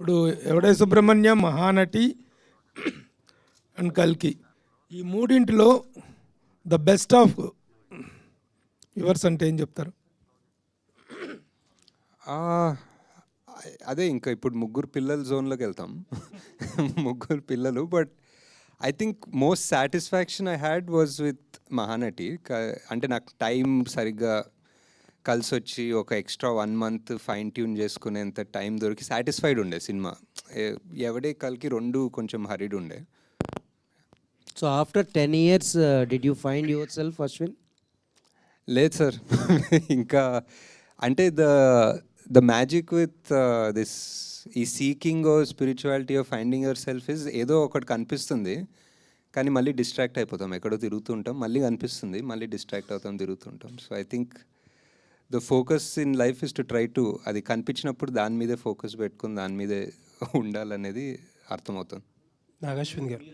ఇప్పుడు ఎవడే సుబ్రహ్మణ్యం మహానటి అండ్ కల్కి ఈ మూడింటిలో ద బెస్ట్ ఆఫ్ యువర్స్ అంటే ఏం చెప్తారు? అదే ఇంకా ఇప్పుడు ముగ్గురు పిల్లల జోన్లోకి వెళ్తాం. ముగ్గురు పిల్లలు but I think most satisfaction I had was with Mahanati. అంటే నాకు టైం సరిగ్గా కలిసి వచ్చి ఒక extra one month fine tune చేసుకునేంత టైం దొరికి సాటిస్ఫైడ్ ఉండే సినిమా. ఎవడే కలికి రెండు కొంచెం హరిడ్ ఉండే. So after 10 years, uh, did you find yourself, Ashwin? లేదు సార్. ఇంకా అంటే the the magic with this ఈ seeking spirituality of finding your self is ఏదో ఒకటి కనిపిస్తుంది. కానీ మళ్ళీ డిస్ట్రాక్ట్ అయిపోతాం. ఎక్కడో తిరుగుతుంటాం మళ్ళీ కనిపిస్తుంది మళ్ళీ డిస్ట్రాక్ట్ అవుతాం తిరుగుతుంటాం so I think the focus in life is to try to అది కనిపించినప్పుడు దాని మీదే ఫోకస్ పెట్టుకుని దాని మీదే ఉండాలనేది అర్థమవుతుంది. నాగశ్విన్ గారు.